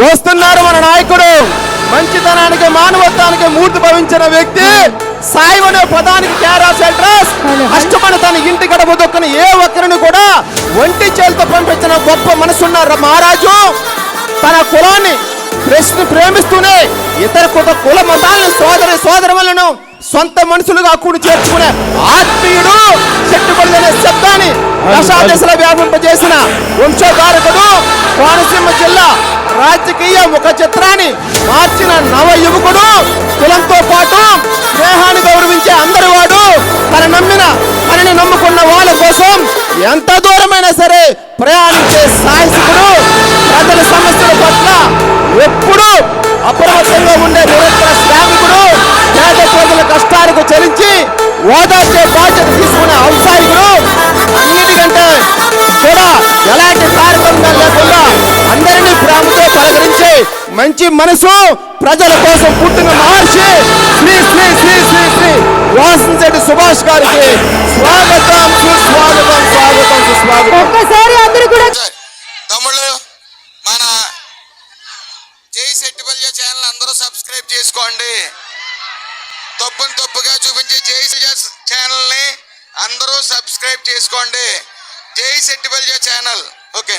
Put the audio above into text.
వస్తున్నారు మన నాయకుడు. మంచితనానికి మానవత్వానికి మూర్తి భవించిన వ్యక్తి సాయం అనే పదానికి క్యారాస్ అడ్రస్ అష్టమని తన ఇంటి గడప దొక్కని ఏ ఒక్కరిని కూడా ఒంటి చేలతో పంపించిన గొప్ప మనసున్న మహారాజు తన కులాన్ని ప్రశ్న ప్రేమిస్తూనే ఇతర కుల కుల మతాలను సోదరి సోదరులను సొంత మనుషులుగా కూడి చేర్చుకునే ఆత్మీయుడు చెట్టుబడి అనే శబ్దాన్ని దశాదశల వ్యాపింపజేసిన వంశోధారకుడు కోనసీమ జిల్లా రాజకీయ ముఖ చిత్రాన్ని మార్చిన నవ యువకుడు కులంతో పాటు స్నేహాన్ని గౌరవించే అందరి వాడు తన నమ్మిన తనని నమ్ముకున్న వాళ్ళ కోసం ఎంత దూరమైనా సరే ప్రయాణించే సాహసికుడు ప్రజల సమస్యల పట్ల ఎప్పుడూ అప్రమత్తంగా ఉండే నిరంతర శ్రామికుడు పేద ప్రజల కష్టాలకు చలించి ఓదార్చే బాధ్యత తీసుకునే ఔత్సాహికుడు మంచి మనసు ప్రజల కోసం పుట్టిన మహర్షి శ్రీ శ్రీ శ్రీ శ్రీ శ్రీ వాసంశెట్టి సుభాష్ గారికి స్వాగతం సుస్వాగతం స్వాగతం సుస్వాగతం. ఒక్కసారి అందరూ కూడా తమ్ముళ్ళు మన జై సెట్టిపల్లి ఛానల్ అందరూ సబ్స్క్రైబ్ చేసుకోండి. తప్పుని తప్పుగా చూపించే జై ఛానల్ని అందరూ సబ్స్క్రైబ్ చేసుకోండి. జై సెట్టిపల్లి ఛానల్. ఓకే.